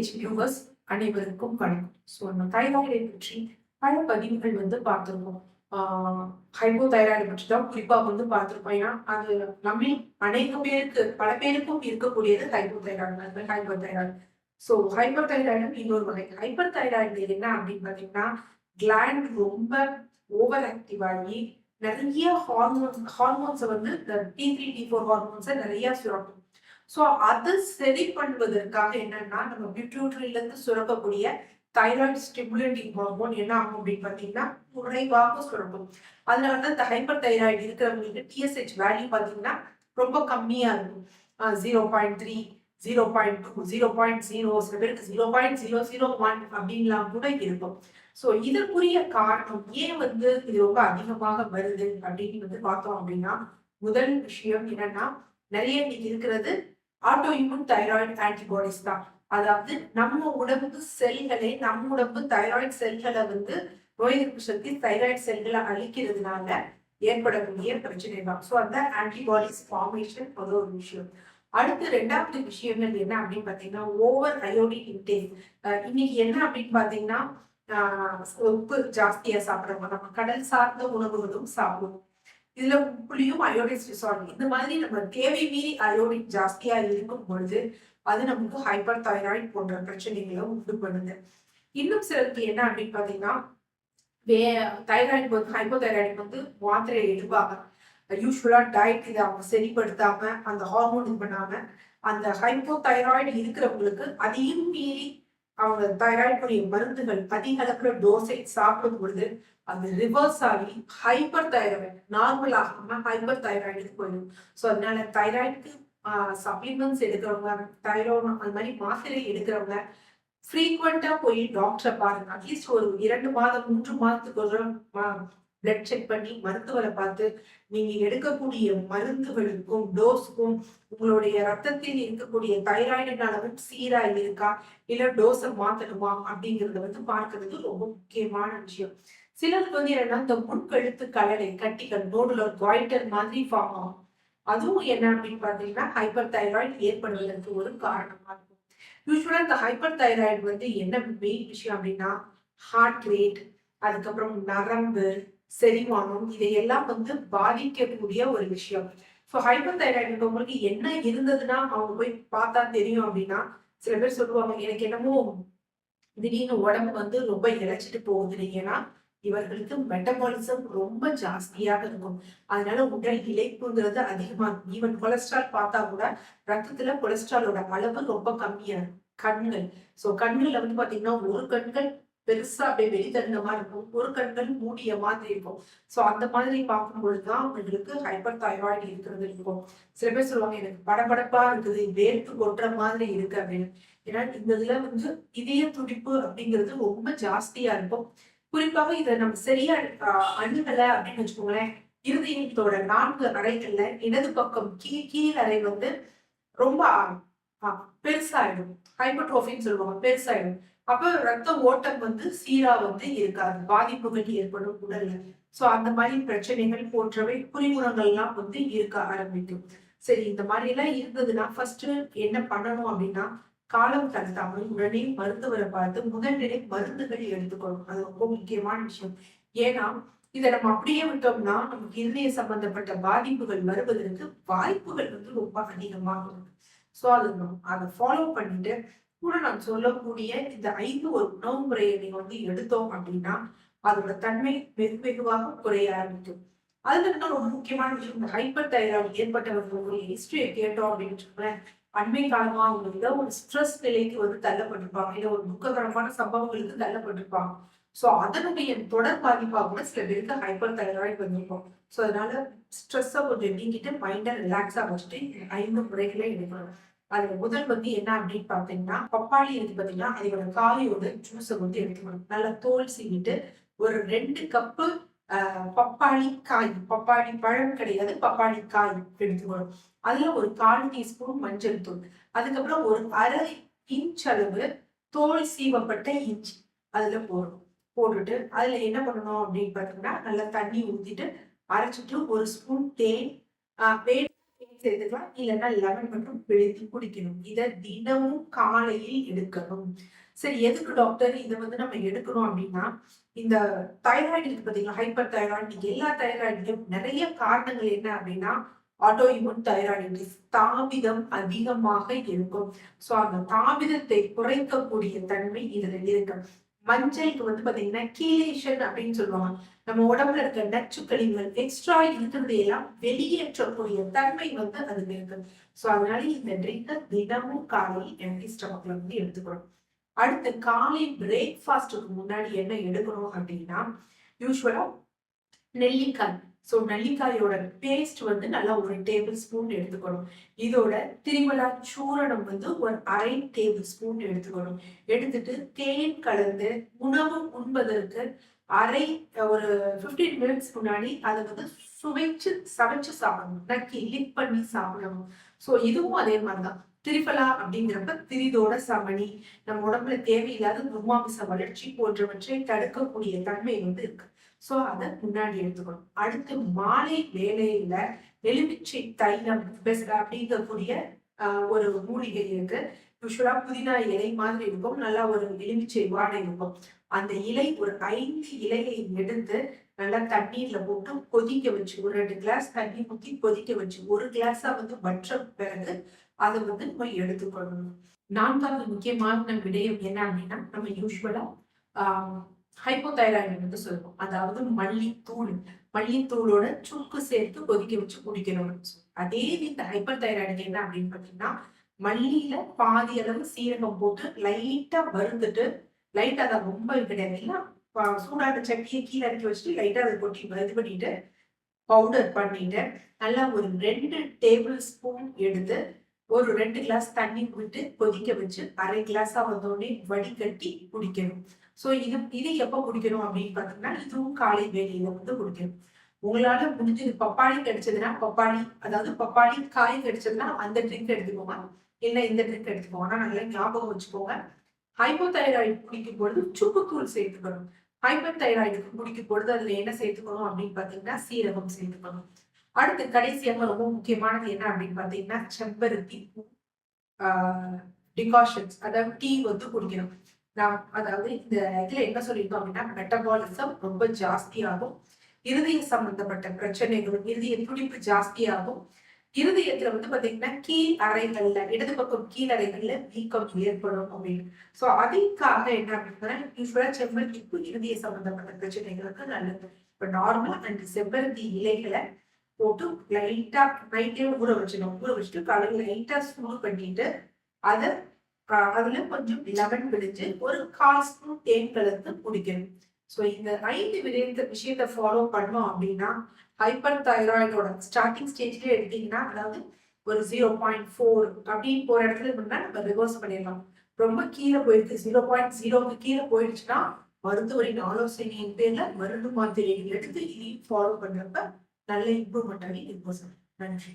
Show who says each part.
Speaker 1: Age viewers அனைவருக்கும் வணக்கம். So நம்ம தைராய்டை பற்றி பல பதிவுகள் வந்து பார்த்துருக்கோம். ஹைப்போ தைராய்டு பற்றி தான் குறிப்பாக வந்து பார்த்துருப்போம் ஏன்னா அது நம்ம அனைத்து பேருக்கு பல பேருக்கும் இருக்கக்கூடியது hypo thyroid hyper thyroid so hyper thyroid இன்னொரு வகை. ஹைப்பர் தைராய்டு என்ன அப்படின்னு பார்த்தீங்கன்னா கிளாண்ட் ரொம்ப ஓவர் ஆக்டிவ் ஆகி நிறைய ஹார்மோன்ஸ் ஹார்மோன்ஸை வந்து இந்த டி த்ரீ டி ஃபோர் ஹார்மோன்ஸை நிறைய சுரக்கும். ஸோ அதை சரி பண்ணுவதற்காக என்னன்னா நம்ம பிட்யூட்ரில சுரக்கக்கூடிய தைராய்டு ஸ்டிமுலேட்டிங் ஹார்மோன் என்ன ஆகும் அப்படின்னு பார்த்தீங்கன்னா குறைவாக சுரக்கும். அதில் வந்து அந்த ஹைப்பர் தைராய்டு இருக்கிறவங்களுக்கு டிஎஸ்ஹெச் வேல்யூ பார்த்தீங்கன்னா ரொம்ப கம்மியாக இருக்கும். Zero point three zero point two zero point zero சில பேருக்கு zero point zero zero one அப்படின்லாம் கூட இருக்கும். ஸோ இதற்குரிய காரணம் ஏன் வந்து இது ரொம்ப அதிகமாக வருது அப்படின்னு வந்து பார்த்தோம் அப்படின்னா முதல் விஷயம் என்னன்னா நிறைய இன்னைக்கு இருக்கிறது ஆட்டோ இம்யூன் தைராய்டு ஆன்டிபாடிஸ் தான். அதாவது நம்ம உடம்பு செல்களை நம்ம உடம்பு தைராய்டு செல்களை வந்து நோய் எதிர்ப்பு சக்தி தைராய்டு செல்களை அழிக்கிறதுனால ஏற்படக்கூடிய பிரச்சனை தான். ஸோ அந்த ஆன்டிபாடிஸ் ஃபார்மேஷன் அது ஒரு விஷயம். அடுத்து ரெண்டாவது விஷயங்கள் என்ன அப்படின்னு பார்த்தீங்கன்னா ஓவர் அயோடின் இன்டேக் இன்னைக்கு என்ன அப்படின்னு பார்த்தீங்கன்னா உப்பு ஜாஸ்தியாக சாப்பிட்றவங்க நம்ம கடல் சார்ந்த உணவுகளும் சாப்பிடுவோம் இதுல உப்புலையும் அயோடின் டிசார்டர் இந்த மாதிரி நம்ம தேவை மீறி அயோடின் ஜாஸ்தியா இருக்கும் பொழுது அது நமக்கு ஹைப்பர் தைராய்டு போன்ற பிரச்சனைகளை உண்டு பண்ணுது. இன்னும் சிலருக்கு என்ன அப்படின்னு பாத்தீங்கன்னா வே தைராய்டு வந்து ஹைப்போ தைராய்டு வந்து மாத்திரை எடுப்பாங்க. யூஸ்வலா டயட் இதை அவங்க சரிப்படுத்தாம அந்த ஹார்மோன் இது பண்ணாம அந்த ஹைப்போ தைராய்டு இருக்கிறவங்களுக்கு அதையும் மீறி அவங்க தைராய்டுடைய மருந்துகள் அதிக அளவுல டோசேஜ் சாப்பிடும் பொழுது அது ரிவர்ஸ் ஆகி ஹைப்பர் தைராய்டு நார்மல் ஆகாம ஹைப்பர் தைராய்டுக்கு போயிடும். ஸோ அதனால தைராய்டுக்கு சப்ளிமெண்ட்ஸ் எடுக்கிறவங்க தைராய்டு அந்த மாதிரி மாத்திரை எடுக்கிறவங்க ஃப்ரீக்வெண்டா போய் டாக்டரை பாருங்க. அட்லீஸ்ட் ஒரு இரண்டு மாதம் மூன்று மாதத்துக்கு ஒரு பிளட் செக் பண்ணி மருத்துவரை பார்த்து நீங்க எடுக்கக்கூடிய மருந்துகளுக்கும் டோஸுக்கும் உங்களுடைய ரத்தத்தில் இருக்கக்கூடிய தைராய்டின் அளவு சீரா இருக்கா? இல்ல டோஸை மாத்தணுமா? அப்படிங்கறத வந்து பார்க்கறது ரொம்ப முக்கியமான விஷயம். சிலருக்கு வந்து என்னன்னா இந்த முன்கழுத்து கலரை கட்டிகள் நோடுல குவாய்டர் மாதிரி ஃபார்ம் ஆகும். அதுவும் என்ன அப்படின்னு பாத்தீங்கன்னா ஹைப்பர் தைராய்டு ஏற்படுவதற்கு ஒரு காரணமா இருக்கும். யூஸ்வலா இந்த ஹைப்பர் தைராய்டு வந்து என்ன மெயின் விஷயம் அப்படின்னா ஹார்ட் ரேட் அதுக்கப்புறம் நரம்பு செரிமானம் இதையெல்லாம் வந்து பாதிக்கக்கூடிய ஒரு விஷயம். ஸோ ஹைப்பர் தைராய்டு உங்களுக்கு என்ன இருந்ததுன்னா அவங்க போய் பார்த்தா தெரியும் அப்படின்னா சில பேர் சொல்லுவாங்க எனக்கு என்னமோ திடீர்னு உடம்பு வந்து ரொம்ப இழைச்சிட்டு போகுது. ஏன்னா இவர்களுக்கு மெட்டபாலிசம் ரொம்ப ஜாஸ்தியாக இருக்கும். அதனால உடல் இழைப்புங்கிறது அதிகமா இருக்கும். ஈவன் கொலஸ்ட்ரால் பார்த்தா கூட ரத்தத்துல கொலஸ்ட்ராலோட அளவு ரொம்ப கம்மியா இருக்கும். கண்கள். ஸோ கண்கள்ல வந்து பாத்தீங்கன்னா ஒரு கண்கள் பெருசா அப்படியே வெளித்தருந்த இருக்கும். ஒரு கண்கள் மூடிய மாதிரி இருக்கும். ஸோ அந்த மாதிரி பார்க்கும் பொழுதுதான் உங்களுக்கு ஹைப்பர் தைராய்டு இருக்கிறது இருக்கும். சில பேர் சொல்லுவாங்க எனக்கு படபடப்பா இருக்குது வேர்த்து கொட்டுற மாதிரி இருக்கு அப்படின்னு. ஏன்னா இந்த இதுல வந்து இதய துடிப்பு அப்படிங்கிறது ரொம்ப ஜாஸ்தியா இருக்கும். குறிப்பாக இதை நம்ம சரியா அணுகல அப்படின்னு வச்சுக்கோங்களேன் இருதயத்தோட நான்கு அறைகள்ல இடது பக்கம் கீ கீழ் அறை வந்து ரொம்ப பெருசாயிடும். ஹைபர்ட்ரோஃபின்னு சொல்லுவாங்க பெருசாயிடும். அப்ப ரத்த ஓட்டம் வந்து சீரா வந்து இருக்காது. பாதிப்புகள் ஏற்படும் உடல்ல. சோ அந்த மாதிரி பிரச்சனைகள் போன்றவை குறிமுறங்கள்லாம் வந்து இருக்க ஆரம்பிக்கும். சரி இந்த மாதிரி எல்லாம் இருந்ததுன்னா ஃபர்ஸ்ட் என்ன பண்ணணும் அப்படின்னா காலம் கடத்தாமல் உடனே மருத்துவரை பார்த்து முதல்நிலை மருந்துகள் எடுத்துக்கணும். அது ரொம்ப முக்கியமான விஷயம். ஏன்னா இதை நம்ம அப்படியே விட்டோம்னா நமக்கு இருதய சம்பந்தப்பட்ட பாதிப்புகள் வருவதற்கு வாய்ப்புகள் வந்து ரொம்ப அதிகமாக இருக்கு. ஸோ அது அதை ஃபாலோ பண்ணிட்டு கூட நான் சொல்லக்கூடிய இந்த ஐந்து ஒரு உணவு முறையை நீங்க வந்து எடுத்தோம் அப்படின்னா அதோட தன்மை வெகு வெகுவாக குறைய ஆரம்பிக்கும். அதுல இன்னும் ஒரு முக்கியமான விஷயம் இந்த ஹைப்பர் தைராய்டு ஏற்பட்டவர்களுடைய ஹிஸ்டரியை கேட்டோம் அப்படின்னு சொல்றேன் அண்மை காலமா அவங்க ஒரு ஸ்ட்ரெஸ் நிலைக்கு வந்து தள்ளப்பட்டிருப்பாங்க. இல்லை ஒரு துக்ககரமான சம்பவங்களுக்கு தள்ளப்பட்டிருப்பாங்க. ஸோ அதனுடைய தொடர் பாதிப்பாக கூட சில பேருக்கு ஹைப்பர் தைராய்டு வந்திருக்கும். ஸோ அதனால ஸ்ட்ரெஸ்ஸை கொஞ்சம் நீங்கிட்டு மைண்டை ரிலாக்ஸாக வச்சுட்டு ஐந்து முறைகளை எடுக்கணும். அதுல முதல் வந்து என்ன அப்படின்னு பாத்தீங்கன்னா பப்பாளி இருக்கு பாத்தீங்கன்னா அதோட காயோட ஜூஸை வந்து எடுத்துக்கணும். நல்லா தோல் சீவிட்டு ஒரு ரெண்டு கப்பு பப்பாளி காய் பப்பாளி பழம் கிடையாது பப்பாளி காய் எடுத்துக்கணும். அதுல ஒரு கால் டீஸ்பூன் மஞ்சள் தூள். அதுக்கப்புறம் ஒரு அரை இன்ச் அளவு தோல் சீவப்பட்ட இஞ்சி அதுல போடணும். போட்டுட்டு அதுல என்ன பண்ணணும் அப்படின்னு பாத்தீங்கன்னா நல்லா தண்ணி ஊத்திட்டு அரைச்சிட்டு ஒரு ஸ்பூன் தேன் சேர்த்துக்கலாம் இல்லைன்னா லெமன் மட்டும் பிழிஞ்சு குடிக்கணும். இதை தினமும் காலையில் எடுக்கணும். சரி எதுக்கு டாக்டர் இதை வந்து நம்ம எடுக்கணும் அப்படின்னா இந்த தைராய்டு இருக்கு பார்த்தீங்களா? ஹைப்பர் தைராய்டு எல்லா தைராய்டுலையும் நிறைய காரணங்கள் என்ன அப்படின்னா ஆட்டோ இம்யூன் தைராய்டிஸ் தாமிதம் அதிகமாக இருக்கும். ஸோ அந்த தாமிதத்தை குறைக்கக்கூடிய தன்மை இதில் இருக்கு. மஞ்சளுக்கு வந்து பாத்தீங்கன்னா கீலேஷன் அப்படின்னு சொல்லுவாங்க. நம்ம உடம்புல இருக்க நச்சுக்கழிவுகள் எக்ஸ்ட்ரா இருக்கிறது எல்லாம் வெளியேற்றக்கூடிய தன்மை வந்து அதுல இருக்கு. ஸோ அதனால இந்த ட்ரிங்கை தினமும் காலை எம்டி ஸ்டமக்ல வந்து எடுத்துக்கணும். அடுத்து காலை பிரேக்ஃபாஸ்ட்டுக்கு முன்னாடி என்ன எடுக்கணும் அப்படின்னா யூஸ்வலா நெல்லிக்காய். ஸோ நெல்லிக்காயோட பேஸ்ட் வந்து நல்லா ஒரு டேபிள் ஸ்பூன் எடுத்துக்கணும். இதோட திரிமலா சூரணம் வந்து ஒரு அரை டேபிள் ஸ்பூன் எடுத்துக்கணும். எடுத்துட்டு தேன் கலந்து உணவு உண்பதற்கு அரை ஒரு ஃபிஃப்டீன் மினிட்ஸ் முன்னாடி அதை வந்து சுவைச்சு சமைச்சு சாப்பிடணும். நக்கி லிக் பண்ணி சாப்பிடணும். ஸோ இதுவும் அதே மாதிரி தான் திரிபலா அப்படிங்கிறப்ப திரிதோட சமணி நம்ம உடம்புல தேவையில்லாத துர்மாமிச வளர்ச்சி போன்றவற்றை தடுக்கக்கூடிய தன்மை வந்து இருக்கு. ஸோ அதை முன்னாடி எடுத்துக்கணும். அடுத்து மாலை வேலையில எலுமிச்சை தைலம் அப்படிங்கக்கூடிய ஒரு மூலிகை இருக்கு. யூஸ்வலா புதினா இலை மாதிரி இருக்கும். நல்லா ஒரு எலுமிச்சை வாடை இருக்கும். அந்த இலை ஒரு ஐந்து இலையை எடுத்து நல்லா தண்ணீர்ல போட்டு கொதிக்க வச்சு ஒரு ரெண்டு கிளாஸ் தண்ணி ஊற்றி கொதிக்க வச்சு ஒரு கிளாஸா வந்து வற்ற பிறகு அதை வந்து நம்ம எடுத்துக்கொள்ளணும் நான்காவது முக்கியமான விடயம் என்ன அப்படின்னா நம்ம யூஸ்வலா ஹைப்போதைராய்டு வந்து சொல்லுவோம். அதாவது மல்லித்தூள் மல்லித்தூளோட சுக்கு சேர்த்து கொதிக்க வச்சு குடிக்கணும் அதே இந்த ஹைப்பர் தைராய்டு என்ன அப்படின்னு பார்த்தீங்கன்னா மல்லியில பாதி அளவு சீரகம் போட்டு லைட்டா வறுத்துட்டு லைட்டா அதை ரொம்ப கிடையாது இல்லை சூடான சட்டியை கீழே இறக்கி வச்சுட்டு லைட்டா அதை கொட்டி இது பண்ணிட்டு பவுடர் பண்ணிட்டு நல்லா ஒரு ரெண்டு டேபிள் ஸ்பூன் எடுத்து ஒரு ரெண்டு கிளாஸ் தண்ணி விட்டு கொதிக்க வச்சு அரை கிளாஸா வந்தோடனே வடிகட்டி குடிக்கணும். ஸோ இது இது எப்போ குடிக்கணும் அப்படின்னு பார்த்தீங்கன்னா இதுவும் காலை வேலையில வந்து குடிக்கணும். உங்களால முடிஞ்சது பப்பாளி கிடைச்சதுன்னா பப்பாளி அதாவது பப்பாளி காய் கிடைச்சதுன்னா அந்த ட்ரிங்க் எடுத்துக்கோங்க. இல்லை இந்த ட்ரிங்க் எடுத்துக்கோங்க. ஆனால் நல்லா ஞாபகம் வச்சுக்கோங்க. ஹைப்போதைராய்டு குடிக்கும் பொழுது சுக்குத்தூள் சேர்த்துக்கணும். ஹைப்பர் தைராய்டுக்கு குடிக்கும் பொழுது அதுல என்ன சேர்த்துக்கணும் அப்படின்னு பார்த்தீங்கன்னா சீரகம் சேர்த்துக்கணும். அடுத்து கடைசியாக ரொம்ப முக்கியமானது என்ன அப்படின்னு பார்த்தீங்கன்னா செம்பருத்தி பூ டிகாஷன்ஸ் அதாவது டீ வந்து குடிக்கணும். நாம் அதாவது இந்த இதுல என்ன சொல்லியிருக்கோம் அப்படின்னா மெட்டபாலிசம் ரொம்ப ஜாஸ்தியாகும். இருதய சம்பந்தப்பட்ட பிரச்சனைகள் இருதய துடிப்பு ஜாஸ்தியாகும். இருதயத்துல வந்து பாத்தீங்கன்னா கீழ் அறைகள்ல இடது பக்கம் கீழ் அறைகள்ல வீக்கம் ஏற்படும் அப்படின்னு. சோ அதுக்காக என்ன அப்படின்னா யூஸ்வலா செம்பருத்தி இருதய சம்பந்தப்பட்ட பிரச்சனைகளுக்கு நல்லது. இப்ப நார்மல் அண்ட் செம்பருத்தி இலைகளை போட்டு லைட்டா நைட்டே ஊற வச்சிடணும். ஊற வச்சுட்டு காலையில் லைட்டா ஸ்மூத் பண்ணிட்டு அதை அதுல கொஞ்சம் லெமன் பிடிச்சு ஒரு கால் ஸ்பூன் தேன் கலந்து குடிக்கணும். ஸோ இந்த ஐந்து விதத்த விஷயத்த ஃபாலோ பண்ணோம் அப்படின்னா ஹைப்பர் தைராய்டோட ஸ்டார்டிங் ஸ்டேஜ்லேயே எடுத்தீங்கன்னா அதாவது ஒரு ஜீரோ பாயிண்ட் ஃபோர் அப்படின்னு போற இடத்துல இருந்தா நம்ம ரிவர்ஸ் பண்ணிடலாம். ரொம்ப கீழே போயிடுது. ஜீரோ பாயிண்ட் ஜீரோக்கு கீழே போயிடுச்சுன்னா மருத்துவரின் ஆலோசனையின் பேர்ல மருந்து மாத்திரைகள் எடுத்து இதையும் ஃபாலோ பண்ணுறப்ப நல்ல இன்பம் மட்டுமே இருக்கும் நன்றி.